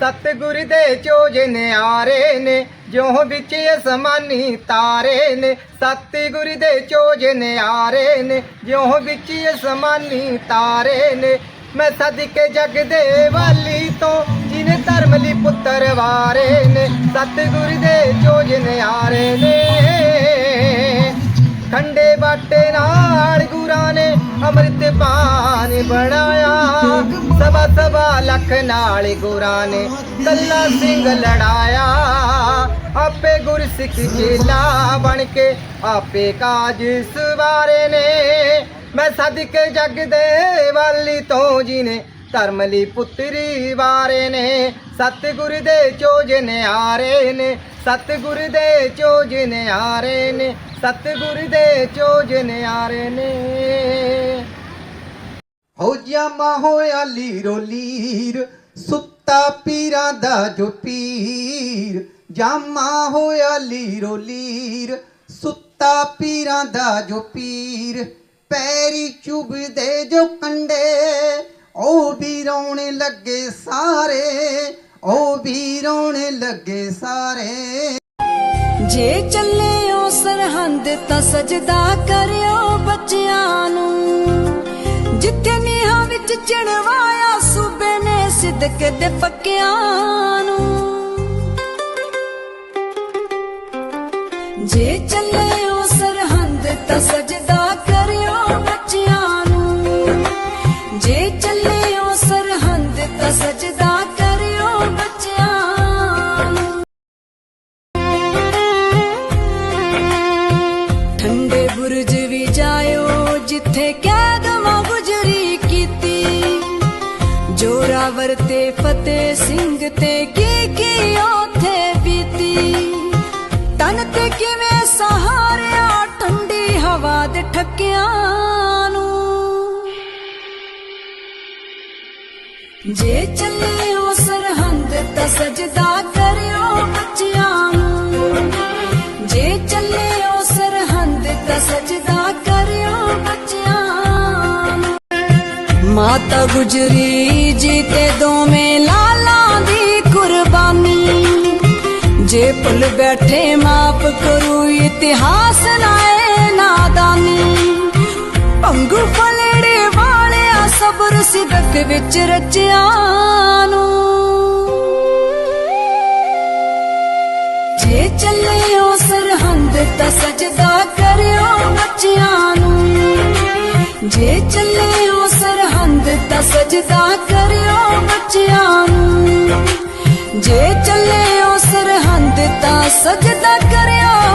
ਸਤਿਗੁਰ ਦੇ ਚੋਜ ਨਿਆਰੇ ਨੇ, ਜਿਉਂ ਵਿੱਚ ਅਸਮਾਨੀ ਤਾਰੇ ਨੇ। ਸਤਿਗੁਰ ਦੇ ਚੋਜ ਨਿਆਰੇ ਨੇ, ਜਿਉਂ ਵਿੱਚ ਅਸਮਾਨੀ ਤਾਰੇ ਨੇ। ਮੈਂ ਸਦਕੇ ਜਗ ਦੇ ਵਾਲੀ ਤੋਂ, ਜਿਨੇ ਧਰਮ ਲਈ ਪੁੱਤਰ ਵਾਰੇ ਨੇ। ਸਤਿਗੁਰ ਦੇ ਚੋਜ ਨਿਆਰੇ ਨੇ। ਖੰਡੇ ਬਾਟੇ ਨਾਲ ਗੁਰਾਂ ਨੇ, ਅੰਮ੍ਰਿਤ ਪਾਨ ਬਣਾਇਆ ਲੱਖ ਨਾਲ ਗੁਰਾਂ ਨੇ ਕੱਲਾ ਸਿੰਘ ਲੜਾਇਆ ਆਪੇ ਗੁਰ ਚੇਲਾ ਬਣ ਕੇ ਆਪੇ ਕਾਜ ਸਵਾਰੇ ਨੇ ਮੈਂ ਸਦਕੇ ਜਗ ਦੇ ਵਾਲੀ ਤੋਂ ਜੀ ਨੇ ਧਰਮ ਲਈ ਪੁੱਤਰੀ ਵਾਰੇ ਨੇ ਸਤਿਗੁਰ ਦੇ ਚੋਜ ਨਿਆਰੇ ਨੇ ਸਤਿਗੁਰ ਦੇ ਚੋਜ ਨਿਆਰੇ ਨੇ ਸਤਿਗੁਰ ਦੇ ਚੋਜ ਨਿਆਰੇ ਨੇ ਜਾਮਾ ਹੋਇਆ ਲੀਰੋ ਲੀਰ ਸੁੱਤਾ ਪੀਰਾਂ ਦਾ ਜੋ ਪੀਰ। ਜਾਮਾ ਹੋਇਆ ਲੀਰੋ ਲੀਰ ਸੁੱਤਾ ਪੀਰਾਂ ਦਾ ਜੋ ਪੀਰ। ਪੈਰੀ ਚੁਬਦੇ ਜੋ ਕੰਡੇ, ਉਹ ਵੀ ਰੋਣ ਲੱਗੇ ਸਾਰੇ, ਉਹ ਵੀ ਰੋਣ ਲੱਗੇ ਸਾਰੇ। ਜੇ ਚੱਲੇ ਓ ਸਰਹੰਦ ਤਾਂ ਸਜਦਾ ਕਰਿਓ ਬੱਚਿਆਂ ਨੂੰ। ਜਿੱਥੇ ਨੇ ਦੇ ਪੱਕਿਆਂ ਨੂੰ। ਜੇ ਜੋਰਾਵਰ ਤੇ ਫਤਿਹ ਸਿੰਘ ਤੇ ਕੀ ਕੀ ਉਥੇ ਬੀਤੀ? ਤਨ ਤੇ ਕਿਵੇਂ ਸਹਾਰਿਆ ਠੰਡੀ ਹਵਾ ਦੇ ਠੱਕਿਆਂ ਨੂੰ? ਜੇ ਚੱਲੇ ਉਹ ਸਰਹੰਦ ਤਾਂ ਸਜਦਾ ਕਰਿਓ ਬੱਚਿਆਂ ਨੂੰ। ਜੇ ਚੱਲੇ ਉਹ ਸਰਹੰਦ ਤਾਂ ਸਜਦਾ ਨੂੰ ਗੁਜਰੀ ਜੀ ਤੇ ਦੋਵੇਂ ਲਾਲਾਂ ਦੀ ਕੁਰਬਾਨੀ। ਜੇ ਭੁੱਲ ਬੈਠੇ ਮਾਫ ਕਰੂ, ਇਤਿਹਾਸ ਨਾਏ ਨਾਦਾਨੀ। ਪੰਗੂ ਫਲੜੇ ਵਾਲਿਆ ਸਬਰ ਸਿਦਕ ਵਿੱਚ ਰਚਿਆ ਨੂੰ। ਜੇ ਚੱਲਿਓ ਸਰਹੰਦ ਤਾਂ ਸਜਦਾ ਕਰਿਓ ਬੱਚਿਆਂ ਨੂੰ। ਜੇ ਸਜਦਾ ਕਰਿਓ ਬੱਚਿਆਂ ਨੂੰ। ਜੇ ਚੱਲੇ ਓ ਸਰਹੰਦ ਤਾਂ ਸਜਦਾ ਕਰਿਓ।